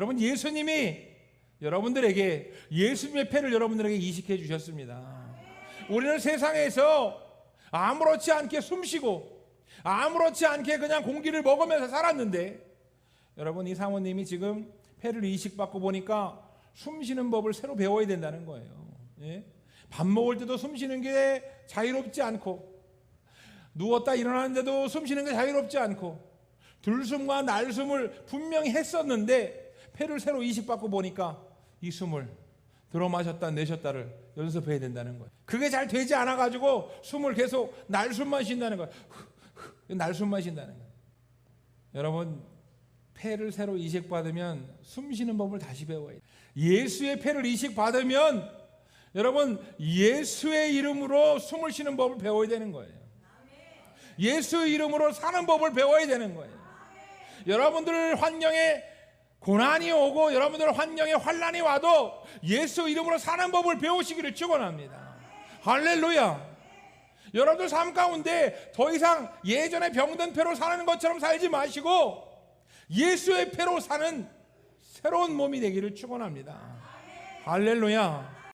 여러분 예수님이 여러분들에게 예수님의 패를 여러분들에게 이식해 주셨습니다. 우리는 세상에서 아무렇지 않게 숨쉬고 아무렇지 않게 그냥 공기를 먹으면서 살았는데 여러분 이 사모님이 지금 패를 이식받고 보니까 숨쉬는 법을 새로 배워야 된다는 거예요. 예? 밥 먹을 때도 숨쉬는 게 자유롭지 않고 누웠다 일어나는데도 숨쉬는 게 자유롭지 않고 들숨과 날숨을 분명히 했었는데 폐를 새로 이식받고 보니까 이 숨을 들어 마셨다 내셨다를 연습해야 된다는 거예요. 그게 잘 되지 않아 가지고 숨을 계속 날숨만 쉰다는 거예요. 날숨만 쉰다는 거예요. 여러분 폐를 새로 이식받으면 숨 쉬는 법을 다시 배워야 돼요. 예수의 폐를 이식받으면 여러분 예수의 이름으로 숨을 쉬는 법을 배워야 되는 거예요. 예수의 이름으로 사는 법을 배워야 되는 거예요. 여러분들 환경에 고난이 오고 여러분들 환경에 환란이 와도 예수 이름으로 사는 법을 배우시기를 축원합니다. 할렐루야. 여러분들 삶 가운데 더 이상 예전에 병든 패로 사는 것처럼 살지 마시고 예수의 패로 사는 새로운 몸이 되기를 축원합니다. 할렐루야.